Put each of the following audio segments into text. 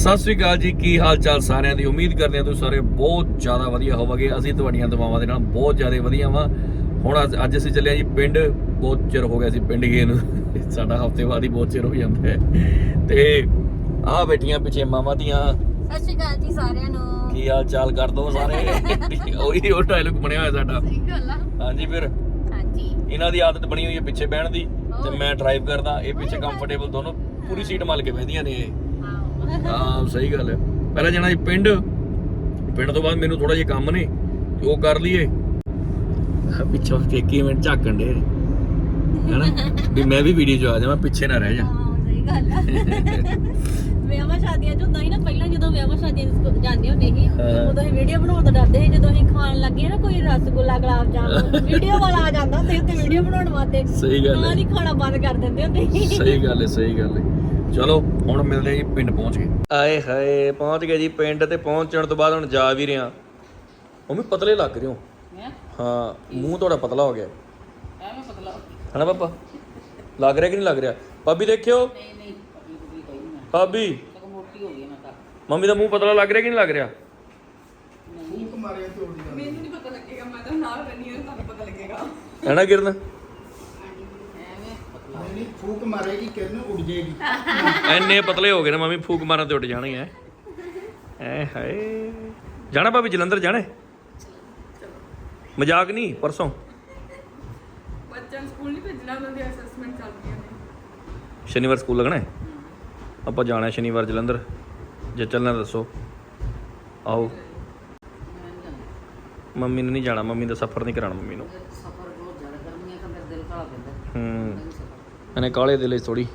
ਸਤਿ ਸ੍ਰੀ ਅਕਾਲ ਜੀ ਕੀ ਹਾਲ ਚਾਲ ਸਾਰਿਆਂ ਦੀ? ਉਮੀਦ ਕਰਦੇ ਹਾਂ ਤੁਸੀਂ ਸਾਰੇ ਬਹੁਤ ਜ਼ਿਆਦਾ ਵਧੀਆ ਹੋਵੋਗੇ। ਅਸੀਂ ਤੁਹਾਡੀਆਂ ਦੁਆਵਾਂ ਦੇ ਨਾਲ ਬਹੁਤ ਜ਼ਿਆਦਾ ਵਧੀਆ ਵਾਂ। ਹੁਣ ਅੱਜ- ਅਸੀਂ ਚੱਲੇ ਹਾਂ ਜੀ ਪਿੰਡ। ਬਹੁਤ ਚਿਰ ਹੋ ਗਿਆ ਸੀ ਪਿੰਡ ਗਏ ਨੂੰ। ਸਾਡਾ ਹਫ਼ਤੇ ਬਾਅਦ ਹੀ ਬਹੁਤ ਚਿਰ ਹੋ ਜਾਂਦਾ ਹੈ। ਤੇ ਆਹ ਬੈਠੀਆਂ ਪਿੱਛੇ ਮਾਮਾ ਦੀਆਂ ਸਤਿ ਸ਼੍ਰੀ ਅਕਾਲ ਜੀ ਸਾਰਿਆਂ ਨੂੰ। ਕੀ ਹਾਲ ਚਾਲ ਕਰ ਦੋ ਸਾਰੇ? ਉਹੀ ਉਹ ਡਾਇਲੌਗ ਬਣਿਆ ਹੋਇਆ ਸਾਡਾ। ਸਹੀ ਗੱਲ ਆ। ਹਾਂਜੀ ਫਿਰ। ਹਾਂਜੀ। ਇਹਨਾਂ ਦੀ ਆਦਤ ਬਣੀ ਹੋਈ ਹੈ ਪਿੱਛੇ ਬਹਿਣ ਦੀ। ਤੇ ਮੈਂ ਡਰਾਈਵ ਕਰਦਾ। ਇਹ ਪਿੱਛੇ ਕੰਫਰਟੇਬਲ ਦੋਨੋਂ ਪੂਰੀ ਸੀਟ ਮਲ ਕੇ ਬਹਿੰਦੀਆਂ ਨੇ ਇਹ। ਹਾਂ ਸਹੀ ਗੱਲ ਹੈ। ਪਹਿਲਾਂ ਜਾਣਾ ਸੀ ਪਿੰਡ। ਪਿੰਡ ਤੋਂ ਬਾਅਦ ਮੈਨੂੰ ਥੋੜਾ ਜਿਹਾ ਕੰਮ ਨੇ ਉਹ ਕਰ ਲਈਏ। ਪਿੱਛੋਂ ਫੇਕੀ ਮਿੰਟ ਝਾਕਣ ਦੇ ਹੈਨਾ? ਵੀ ਮੈਂ ਵੀ ਵੀਡੀਓ 'ਚ ਆ ਜਾਵਾਂ ਪਿੱਛੇ ਨਾ ਰਹਿ ਜਾ। ਹਾਂ ਸਹੀ ਗੱਲ ਆ। ਵਿਆਹਾਂ ਸ਼ਾਦੀਆਂ ਚ ਹੁੰਦਾ ਸੀ ਨਾ ਪਹਿਲਾਂ ਜਦੋਂ ਵਿਆਹਾਂ ਸ਼ਾਦੀਆਂ ਚ ਜਾਂਦੇ ਹੁੰਦੇ ਸੀ ਹਾਂ। ਉਦੋਂ ਅਸੀਂ ਵੀਡੀਓ ਬਣਾਉਣ ਤੋਂ ਡਰਦੇ ਸੀ ਜਦੋਂ ਅਸੀਂ ਖਾਣ ਲੱਗੇ ਨਾ ਕੋਈ ਰਸਗੁੱਲਾ ਗੁਲਾਬ ਜਾਮੁਨ ਵੀਡੀਓ ਵਾਲਾ ਆ ਜਾਂਦਾ ਤੇ ਵੀਡੀਓ ਬਣਾਉਣ ਵਾਸਤੇ। ਸਹੀ ਗੱਲ ਹੈ। ਹੀ ਖਾਣਾ ਬੰਦ ਕਰ ਦਿੰਦੇ ਹੁੰਦੇ ਸਹੀ ਗੱਲ ਹੈ ਸਹੀ ਗੱਲ ਹੈ। ਚਲੋ ਹੁਣ ਮਿਲਦੇ ਹਾਂ ਜੀ ਪਿੰਡ ਪਹੁੰਚ ਗਏ। ਆਏ ਹਾਏ ਪਹੁੰਚ ਗਏ ਜੀ ਪਿੰਡ ਤੇ ਪਹੁੰਚਣ ਤੋਂ ਬਾਅਦ ਹੁਣ ਜਾ ਵੀ ਰਿਆਂ ਮੰਮੀ ਪਤਲੇ ਲੱਗ ਰਹੇ ਹੋ। ਹਾਂ? ਮੂੰਹ ਤੁਹਾਡਾ ਪਤਲਾ ਹੋ ਗਿਆ। ਐਵੇਂ ਪਤਲਾ ਹਨਾ ਪਾਪਾ? ਲੱਗ ਰਿਹਾ ਕਿ ਨਹੀਂ ਲੱਗ ਰਿਹਾ? ਭਾਬੀ ਦੇਖਿਓ। ਨਹੀਂ ਨਹੀਂ ਪਤਲੀ ਪਤਲੀ ਕੋਈ ਨਹੀਂ ਮੈਂ ਭਾਬੀ। ਸਗੋਂ ਮੋਟੀ ਹੋ ਗਈ ਮੈਂ ਤਾਂ। ਮੰਮੀ ਦਾ ਮੂੰਹ ਪਤਲਾ ਲੱਗ ਰਿਹਾ ਕਿ ਨਹੀਂ ਲੱਗ ਰਿਹਾ? ਮੈਨੂੰ ਨਹੀਂ ਪਤਾ ਲੱਗੇਗਾ ਮੈਂ ਤਾਂ ਨਾਲ ਰਹਿਣੀ ਹਾਂ ਤੁਹਾਨੂੰ ਪਤਾ ਲੱਗੇਗਾ। ਹੈਨਾ ਕਿਰਨ? ਨਹੀਂ ਫੂਕ ਮਾਰੇਗੀ ਕਿਰਨ ਉੱਡ ਜਾਏਗੀ। ਐਨੇ ਪਤਲੇ ਹੋ ਗਏ ਨਾ ਮੰਮੀ ਫੂਕ ਮਾਰਨ ਤੇ ਉੱਡ ਜਾਣੇ ਐ। ਐ ਹਾਏ। ਜਾਣਾ ਭਾਬੀ ਜਲੰਧਰ ਜਾਣਾ? ਮਜ਼ਾਕ ਨਹੀਂ ਪਰਸੋਂ। ਬੱਚਿਆਂ ਸਕੂਲ ਨਹੀਂ ਭੇਜਣਾ ਉਹਨਾਂ ਦੀ ਅਸੈਸਮੈਂਟ ਚੱਲ ਰਹੀਆਂ ਨੇ। ਸ਼ਨੀਵਾਰ ਸਕੂਲ ਲੱਗਣਾ ਹੈ? ਆਪਾਂ ਜਾਣਾ ਸ਼ਨੀਵਾਰ ਜਲੰਧਰ। ਜੇ ਚੱਲਣਾ ਦੱਸੋ। ਆਓ। ਮੰਮੀ ਨੇ ਨਹੀਂ ਜਾਣਾ ਮੰਮੀ ਦਾ ਸਫ਼ਰ ਨਹੀਂ ਕਰਾਉਣਾ ਮੰਮੀ ਨੂੰ ਸਫਰ ਬਹੁਤ ਜ਼ਿਆਦਾ ਗਰਮੀਆਂ ਤਾਂ ਮੇਰੇ ਦਿਲ ਕਾਲਾ ਪੈਂਦਾ ਹੂੰ ਨਹੀਂ ਸਫਰ ਇਹਨੇ ਕਾਲੇ ਦੇ ਲਈ ਥੋੜੀ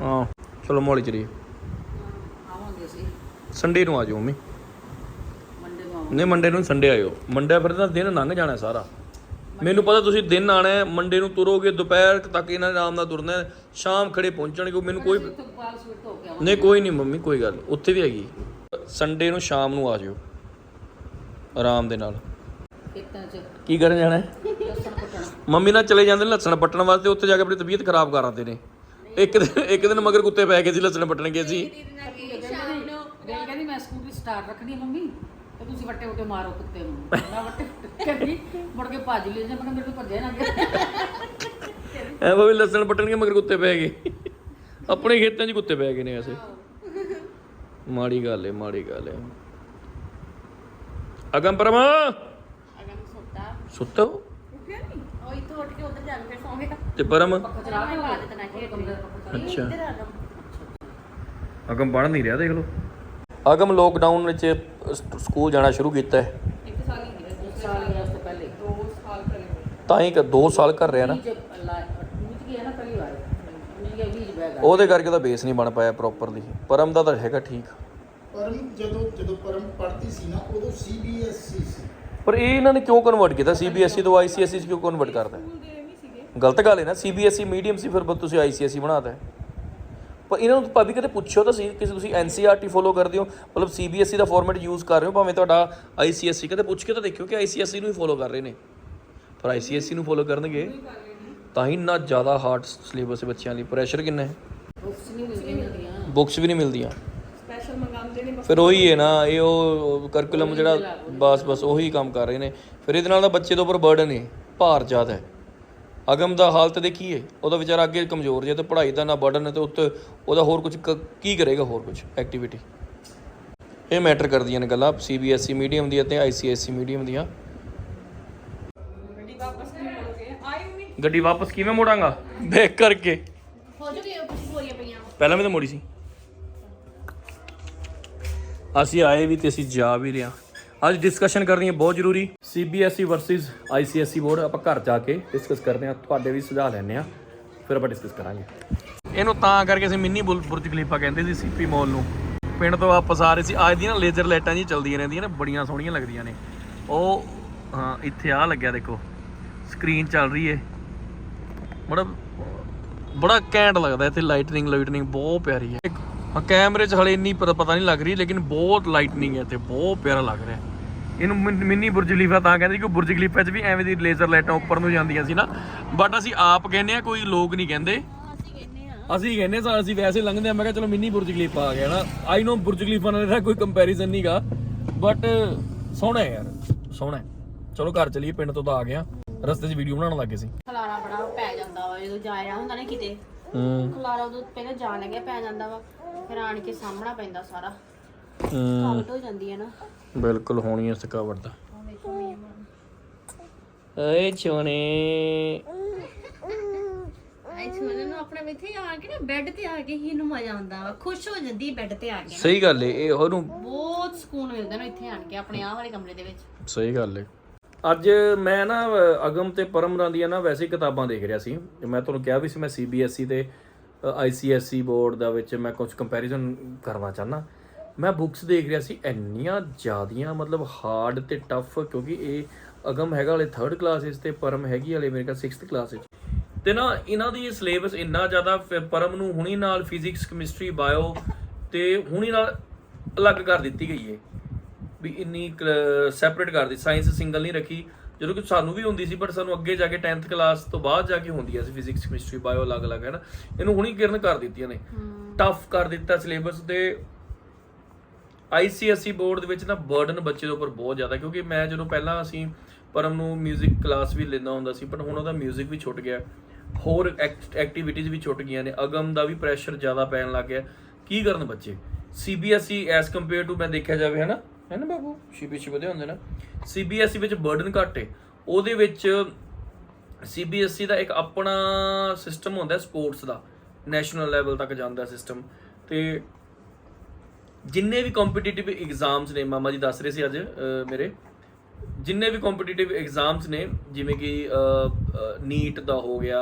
ਹਾਂ ਚਲੋ ਮੋਲੀ ਚਲੀਏ। ਆਵਾਂਗੇ ਅਸੀਂ। ਸੰਡੇ ਨੂੰ ਆ ਜਾਓ ਮੰਮੀ। ਮੰਡੇ ਨੂੰ ਆਵਾਂਗੇ। ਨਹੀਂ ਮੰਡੇ ਨੂੰ ਸੰਡੇ ਆਇਓ। ਮੰਡੇ ਫਿਰ ਤਾਂ ਦਿਨ ਲੰਘ ਜਾਣਾ ਸਾਰਾ। ਮੈਨੂੰ ਪਤਾ ਤੁਸੀਂ ਦਿਨ ਆਣਾ ਹੈ ਮੰਡੇ ਨੂੰ ਤੁਰੋਗੇ ਦੁਪਹਿਰ ਤੱਕ ਇਹਨਾਂ ਨੇ ਆਰਾਮ ਨਾਲ ਤੁਰਨਾ ਹੈ ਸ਼ਾਮ ਖੜੇ ਪਹੁੰਚਣਗੇ ਮੈਨੂੰ ਕੋਈ ਸਵੀਟ ਨਹੀਂ ਕੋਈ ਨਹੀਂ ਮੰਮੀ ਕੋਈ ਗੱਲ ਉੱਥੇ ਵੀ ਹੈਗੀ। ਸੰਡੇ ਨੂੰ ਸ਼ਾਮ ਨੂੰ ਆ ਜਾਇਓ। ਆਰਾਮ ਦੇ ਨਾਲ। ਖੇਤਾਂ 'ਚ। ਕੀ ਕਰਨ ਜਾਣਾ ਹੈ? ਮੰਮੀ ਨਾਲ ਚਲੇ ਜਾਂਦੇ ਨੇ ਲੱਸਣ ਪੱਟਣ ਵਾਸਤੇ ਉੱਥੇ ਜਾ ਕੇ ਆਪਣੀ ਤਬੀਅਤ ਖਰਾਬ ਕਰ ਆਉਂਦੇ ਨੇ। ਇੱਕ ਦਿਨ ਇੱਕ ਦਿਨ ਮਗਰ ਕੁੱਤੇ ਪੈ ਗਏ ਸੀ ਲੱਸਣ ਪੱਟਣ ਗਏ ਸੀ ਸ਼ਾਮ ਨੂੰ ਦੇਖ ਕਹਿੰਦੀ ਮੈਂ ਸਕੂਟਰੀ ਸਟਾਰਟ ਰੱਖਣੀ ਹੈ ਮੰਮੀ ਤੇ ਤੁਸੀਂ ਵੱਟੇ ਉੱਤੇ ਮਾਰੋ ਕੁੱਤੇ ਨੂੰ। ਮੈਂ ਵੱਟੇ ਕਹਿੰਦੀ ਮੁੜ ਕੇ ਭੱਜ ਲਈ ਜੇ ਮੈਂ ਕਿਹਾ ਮੇਰੇ ਤੋਂ ਭੱਜਿਆ ਨਾ ਗਿਆ ਐ ਵੀ ਲੱਸਣ ਪੱਟਣ ਕੇ ਮਗਰ ਕੁੱਤੇ ਪੈ ਗਏ। ਆਪਣੇ ਖੇਤਾਂ 'ਚ ਕੁੱਤੇ ਪੈ ਗਏ ਨੇ ਵੈਸੇ। ਮਾੜੀ ਗੱਲ ਏ ਮਾੜੀ ਗੱਲ ਏ। ਅਗਮ ਪਰਮਾ! ਅਗਮ ਸੁੱਤਾ। ਸੁੱਤਾ? ਉਹ ਇੱਥੋਂ ਉੱਠ ਕੇ ਉੱਧਰ ਜਾ ਕੇ ਫਿਰ ਸੌਂ ਗਿਆ। ਤੇ ਪਰਮ? ਪੱਖਾ ਚਲਾ ਕੇ ਆਦਤ ਨਾ ਖੇਡ ਰਹੀ ਅੱਛਾ। ਇੱਧਰ ਆ ਅਗਮ ਅਗਮ ਪੜ੍ਹ ਨਹੀਂ ਰਿਹਾ ਦੇਖ ਲਓ। ਅਗਮ ਲੋਕਡਾਊਨ ਵਿੱਚ ਸ- ਸਕੂਲ ਜਾਣਾ ਸ਼ੁਰੂ ਕੀਤਾ ਹੈ। ਇੱਕ ਸਾਲ ਹੀ ਗਿਆ ਇੱਕ ਸਾਲ ਗਿਆ ਉਸ ਤੋਂ ਪਹਿਲੇ। ਦੋ ਸਾਲ ਪਹਿਲੇ। ਤਾਂ ਹੀ 2 ਸਾਲ ਕਰ ਰਿਹਾ ਨਾ। ਵੀਜ ਵੀਜ ਗਿਆ ਨਾ ਪਹਿਲੀ ਵਾਰ। ਉਹਨੇ ਕਿਹਾ ਵੀਜ ਬੈਗ ਆ ਉਹਦੇ ਕਰਕੇ ਤਾਂ ਬੇਸ ਨਹੀਂ ਬਣ ਪਾਇਆ ਪ੍ਰੋਪਰਲੀ ਪਰਮ ਦਾ ਤਾਂ ਹੈਗਾ ਠੀਕ। ਪਰਮ ਜਦੋਂ ਜਦੋਂ ਪਰਮ ਪੜ੍ਹਦੀ ਸੀ ਨਾ ਉਦੋਂ ਸੀਬੀਐਸਈ ਸੀ। ਪਰ ਇਹ ਇਹਨਾਂ ਨੇ ਕਿਉਂ ਕਨਵਰਟ ਕੀਤਾ? ਸੀਬੀਐਸਈ ਤੋਂ ਆਈਸੀਐਸਈ ਚ ਕਿਉਂ ਕਨਵਰਟ ਕਰਦਾ ਗਲਤ ਗੱਲ ਹੈ ਨਾ ਸੀਬੀਐਸਈ ਮੀਡੀਅਮ ਸੀ ਫਿਰ ਤੁਸੀਂ ਆਈਸੀਐਸਈ ਬਣਾਤਾ। ਪਰ ਇਹਨਾਂ ਨੂੰ ਭਾਬੀ ਕਦੇ ਪੁੱਛਿਓ ਤਾਂ ਸੀ ਕਿਸੇ ਤੁਸੀਂ ਐਨਸੀਆਰਟੀ ਫੋਲੋ ਕਰਦੇ ਹੋ ਮਤਲਬ ਸੀਬੀਐਸਈ ਦਾ ਫਾਰਮੈਟ ਯੂਜ਼ ਕਰ ਰਹੇ ਹੋ ਭਾਵੇਂ ਤੁਹਾਡਾ ਆਈਸੀਐਸਈ ਕਦੇ ਪੁੱਛ ਕੇ ਤਾਂ ਦੇਖਿਓ ਕਿ ਆਈਸੀਐਸਈ ਨੂੰ ਹੀ ਫੋਲੋ ਕਰ ਰਹੇ ਨੇ। ਪਰ ਆਈਸੀਐਸਈ ਨੂੰ ਫੋਲੋ ਕਰਨਗੇ ਤਾਂ ਹੀ ਨਾ ਜ਼ਿਆਦਾ ਹਾਰਡ ਸਿਲੇਬਸ ਬੱਚਿਆਂ ਲਈ ਪ੍ਰੈਸ਼ਰ ਕਿੰਨਾ ਹੈ? ਬੁੱਕਸ ਨਹੀਂ ਮਿਲਦੀਆਂ। ਮਿਲਦੀਆਂ ਬੁੱਕਸ ਵੀ ਨਹੀਂ ਮਿਲਦੀਆਂ। ਫਿਰ ਉਹੀ ਹੈ ਨਾ ਇਹ ਉਹ ਕਰਕੂਲਮ ਜਿਹੜਾ ਬਸ ਬਸ ਉਹੀ ਕੰਮ ਕਰ ਰਹੇ ਨੇ। ਫਿਰ ਇਹਦੇ ਨਾਲ ਤਾਂ ਬੱਚੇ ਦੇ ਉੱਪਰ ਬਰਡਨ ਹੈ ਭਾਰ ਜ਼ਿਆਦਾ ਹੈ। ਅਗਮ ਦਾ ਹਾਲਤ ਦੇਖੀਏ ਉਹਦਾ ਵਿਚਾਰਾ ਅੱਗੇ ਕਮਜ਼ੋਰ ਜਿਹਾ ਤੇ ਪੜ੍ਹਾਈ ਦਾ ਨਾ ਬਰਡਨ ਹੈ ਤੇ ਉੱਤੇ ਉਹਦਾ ਹੋਰ ਕੁਝ ਕੀ ਕਰੇਗਾ ਹੋਰ ਕੁਝ ਐਕਟੀਵਿਟੀ ਇਹ ਮੈਟਰ ਕਰਦੀਆਂ ਨੇ ਗੱਲਾਂ ਸੀਬੀਐਸਈ ਮੀਡੀਅਮ ਦੀਆਂ ਤੇ ਆਈਸੀਐਸਈ ਮੀਡੀਅਮ ਦੀਆਂ। ਗੱਡੀ ਵਾਪਸ ਨਹੀਂ ਮੋੜੋਗੇ? ਆਈ ਨਹੀਂ ਗੱਡੀ ਵਾਪਸ ਕਿਵੇਂ ਮੋੜਾਂਗਾ? ਬੈਕ ਕਰਕੇ। ਹੋ ਜੂਗੀ ਕੁਝ ਬੋਰੀਆਂ ਪਈਆਂ। ਪਹਿਲਾਂ ਵੀ ਤਾਂ ਮੋੜੀ ਸੀ। ਅਸੀਂ ਆਏ ਵੀ ਤੇ ਅਸੀਂ ਜਾ ਵੀ ਰਹੇ ਹਾਂ। ਅੱਜ ਡਿਸਕਸ਼ਨ ਕਰਨੀ ਹੈ, ਬਹੁਤ ਜ਼ਰੂਰੀ। ਸੀਬੀਐਸਈ ਵਰਸਸ ਆਈਸੀਐਸਈ ਬੋਰਡ ਆਪਾਂ ਘਰ ਜਾ ਕੇ ਡਿਸਕਸ ਕਰਦੇ ਹਾਂ। ਤੁਹਾਡੇ ਵੀ ਸੁਝਾਅ ਲੈਣੇ ਆ ਫਿਰ ਆਪਾਂ ਡਿਸਕਸ ਕਰਾਂਗੇ। ਇਹਨੂੰ ਤਾਂ ਕਰਕੇ ਅਸੀਂ ਮਿੰਨੀ ਬੁਲ- ਬੁਰਜ ਖਲੀਫਾ ਕਹਿੰਦੇ ਸੀ ਸੀਪੀ ਮੋਲ ਨੂੰ। ਪਿੰਡ ਤੋਂ ਵਾਪਸ ਆ ਰਹੇ ਸੀ। ਅੱਜ ਦੀਆਂ ਲੇਜ਼ਰ ਲਾਈਟਾਂ ਜੀ ਚੱਲਦੀਆਂ ਰਹਿੰਦੀਆਂ ਨੇ, ਬੜੀਆਂ ਸੋਹਣੀਆਂ ਲੱਗਦੀਆਂ ਨੇ। ਉਹ, ਹਾਂ, ਇੱਥੇ ਆ ਲੱਗਿਆ ਦੇਖੋ। ਸਕਰੀਨ ਚੱਲ ਰਹੀ ਏ। ਬੜਾ ਬੜਾ ਕੈਂਟ ਲੱਗਦਾ ਇੱਥੇ ਲਾਈਟਨਿੰਗ ਲਾਈਟਨਿੰਗ ਬਹੁਤ ਪਿਆਰੀ ਹੈ ਹਾਂ, ਕੈਮਰੇ 'ਚ ਹਲੇ ਇੰਨੀ ਪਤਾ ਪਤਾ ਨਹੀਂ ਲੱਗ ਰਹੀ, ਲੇਕਿਨ ਬਹੁਤ ਲਾਈਟਨਿੰਗ ਹੈ ਇੱਥੇ, ਬਹੁਤ ਪਿਆਰਾ ਲੱਗ ਰਿਹਾ ਇਹਨੂੰ ਮਿੰਨੀ ਬੁਰਜ ਖਲੀਫਾ ਤਾਂ ਕਹਿੰਦੇ ਕਿ ਬੁਰਜ ਖਲੀਫਾ 'ਚ ਵੀ ਐਵੇਂ ਦੀ ਲੇਜ਼ਰ ਲਾਈਟਾਂ ਉੱਪਰ ਨੂੰ ਜਾਂਦੀਆਂ ਸੀ ਨਾ। ਬਟ ਅਸੀਂ ਆਪ ਕਹਿੰਦੇ ਆ ਕੋਈ ਲੋਕ ਨਹੀਂ ਕਹਿੰਦੇ। ਅਸੀਂ ਕਹਿੰਦੇ ਸਾਂ ਅਸੀਂ ਵੈਸੇ ਲੰਘਦੇ ਆ ਮੈਂ ਕਿਹਾ ਚਲੋ ਮਿੰਨੀ ਬੁਰਜ ਖਲੀਫਾ ਆ ਗਿਆ ਨਾ। ਆਈ ਨੋ ਬੁਰਜ ਖਲੀਫਾ ਨਾਲ ਇਹਦਾ ਕੋਈ ਕੰਪੈਰੀਜ਼ਨ ਨਹੀਂਗਾ ਬਟ ਸੋਹਣਾ ਯਾਰ, ਸੋਹਣਾ ਚਲੋ ਘਰ ਚਲੀਏ, ਪਿੰਡ ਤੋਂ ਤਾਂ ਆ ਗਿਆ ਰਸਤੇ 'ਚ ਵੀਡੀਓ ਬਣਾਉਣ ਲੱਗੇ ਸੀ। ਖਲਾਰਾ ਬੜਾ ਪੈ ਜਾਂਦਾ ਵਾ, ਜਦੋਂ ਜਾਇਆ ਹੁੰਦਾ ਨਾ ਕਿਤੇ। ਹੂੰ। ਖਲਾਰਾ ਉਦੋਂ ਪਹਿਲਾਂ ਜਾਣ ਲੱਗਿਆ ਪੈ ਜਾਂਦਾ ਵਾ। ਫਿਰ ਆਣ ਕੇ ਸਾਹਮਣਾ ਪੈਂਦਾ ਸਾਰਾ। ਹੂੰ। ਥਕਾਵਟ ਹੋ ਜਾਂਦੀ ਹੈ ਨਾ। ਬਿਲਕੁਲ ਹੋਣੀ ਹੈ ਥਕਾਵਟ ਦਾ ਏ ਚੋਨੇ ਆਈ ਛੋਲੇ ਨੂੰ ਆਪਣੇ ਇੱਥੇ ਆ ਕੇ ਨਾ ਬੈੱਡ ਤੇ ਆ ਕੇ ਹੀ ਨੂੰ ਮਜ਼ਾ ਆਉਂਦਾ ਵਾ। ਖੁਸ਼ ਹੋ ਜਾਂਦੀ ਬੈੱਡ ਤੇ ਆ ਕੇ ਸਹੀ ਗੱਲ ਏ ਇਹ ਉਹਨੂੰ ਬਹੁਤ ਸਕੂਨ ਮਿਲਦਾ ਨਾ ਇੱਥੇ ਆਣ ਕੇ ਆਪਣੇ ਆਹ ਵਾਲੇ ਕਮਰੇ ਦੇ ਵਿੱਚ। ਸਹੀ ਗੱਲ ਏ। ਅੱਜ ਮੈਂ ਨਾ ਅ, ਅਗਮ ਤੇ ਪਰਮਰਾਂ ਦੀਆਂ ਨਾ ਵੈਸੇ ਕਿਤਾਬਾਂ ਦੇਖ ਰਿਹਾ ਸੀ। ਮੈਂ ਤੁਹਾਨੂੰ ਕਿਹਾ ਵੀ ਸੀ ਮੈਂ ਸੀਬੀਐਸਈ ਤੇ ਆਈਸੀਐਸਈ ਬੋਰਡ ਦਾ ਵਿੱਚ ਮੈਂ ਕੁਝ ਕੰਪੈਰੀਜ਼ਨ ਕਰਨਾ ਚਾਹਨਾ ਮੈਂ ਬੁੱਕਸ ਦੇਖ ਰਿਹਾ ਸੀ ਇੰਨੀਆਂ ਜ਼ਿਆਦੀਆਂ ਮਤਲਬ ਹਾਰਡ ਤੇ ਟਫ ਕਿਉਂਕਿ ਇਹ ਅਗਮ ਹੈਗਾ ਹਲੇ 3rd ਕਲਾਸ ਵਿੱਚ ਤੇ ਪਰਮ ਹੈਗੀ ਹਲੇ ਮੇਰੇ ਖਿਆਲ 6th ਕਲਾਸ ਵਿੱਚ। ਤੇ ਨਾ ਇਹਨਾਂ ਦੀ ਸਿਲੇਬਸ ਇੰਨਾ ਜ਼ਿਆਦਾ ਫਿਰ ਪਰਮ ਨੂੰ ਹੁਣੀ ਨਾਲ ਫਿਜ਼ਿਕਸ ਕੈਮਿਸਟਰੀ ਬਾਇਓ ਤੇ ਹੁਣੀ ਨਾਲ ਅਲੱਗ ਕਰ ਦਿੱਤੀ ਗਈ ਹੈ ਵੀ ਇੰਨੀ ਸੈਪਰੇਟ ਕਰ ਦਿੱਤੀ ਸਾਇੰਸ ਸਿੰਗਲ ਨਹੀਂ ਰੱਖੀ ਜਦੋਂ ਕਿ ਸਾਨੂੰ ਵੀ ਹੁੰਦੀ ਸੀ ਪਰ ਸਾਨੂੰ ਅੱਗੇ ਜਾ ਕੇ 10th ਕਲਾਸ ਤੋਂ ਬਾਅਦ ਜਾ ਕੇ ਹੁੰਦੀ ਸੀ ਫਿਜ਼ਿਕਸ ਕੈਮਿਸਟਰੀ ਬਾਇਓ ਅਲੱਗ-ਅਲੱਗ ਹੈ ਨਾ ਇਹਨੂੰ ਹੁਣੀ ਕਿਰਨ ਕਰ ਦਿੱਤੀਆਂ ਨੇ ਟਫ ਕਰ ਦਿੱਤਾ ਸਿਲੇਬਸ ਤੇ ICSE ਬੋਰਡ ਦੇ ਵਿੱਚ ਨਾ ਬਰਡਨ ਬੱਚੇ ਦੇ ਉੱਪਰ ਬਹੁਤ ਜ਼ਿਆਦਾ ਕਿਉਂਕਿ ਮੈਂ ਜਦੋਂ ਪਹਿਲਾਂ ਅਸੀਂ ਪਰਮ ਨੂੰ 뮤직 ਕਲਾਸ ਵੀ ਲੈਂਦਾ ਹੁੰਦਾ ਸੀ ਪਰ ਹੁਣ ਉਹਦਾ 뮤직 ਵੀ ਛੁੱਟ ਗਿਆ ਹੋਰ ਐਕਟੀਵਿਟੀਜ਼ ਵੀ ਛੁੱਟ ਗਈਆਂ ਨੇ ਅਗਮ ਦਾ ਵੀ ਪ੍ਰੈਸ਼ਰ ਜ਼ਿਆਦਾ ਪੈਣ ਲੱਗ ਗਿਆ ਕੀ ਕਰਨ ਬੱਚੇ CBSE ਐਸ ਕੰਪੇਅਰ ਟੂ ਮੈਂ ਦੇਖਿਆ ਜਾਵੇ ਹਨਾ ਹੈ ਨਾ ਬਾਬੂ? CBSE ਵਧੇ ਹੁੰਦੇ ਨਾ। CBSE ਵਿੱਚ ਬਰਡਨ ਘੱਟ ਹੈ ਉਹਦੇ ਵਿੱਚ CBSE ਦਾ ਇੱਕ ਆਪਣਾ ਸਿਸਟਮ ਹੁੰਦਾ ਸਪੋਰਟਸ ਦਾ। ਨੈਸ਼ਨਲ ਲੈਵਲ ਤੱਕ ਜਾਂਦਾ ਸਿਸਟਮ ਤੇ ਜਿੰਨੇ ਵੀ ਕੰਪੀਟੀਟਿਵ ਐਗਜ਼ਾਮਸ ਨੇ ਮਾਮਾ ਜੀ ਦੱਸ ਰਹੇ ਸੀ ਅੱਜ ਮੇਰੇ। ਜਿੰਨੇ ਵੀ ਕੰਪੀਟੀਟਿਵ ਐਗਜ਼ਾਮਸ ਨੇ ਜਿਵੇਂ ਕਿ ਨੀਟ ਦਾ ਹੋ ਗਿਆ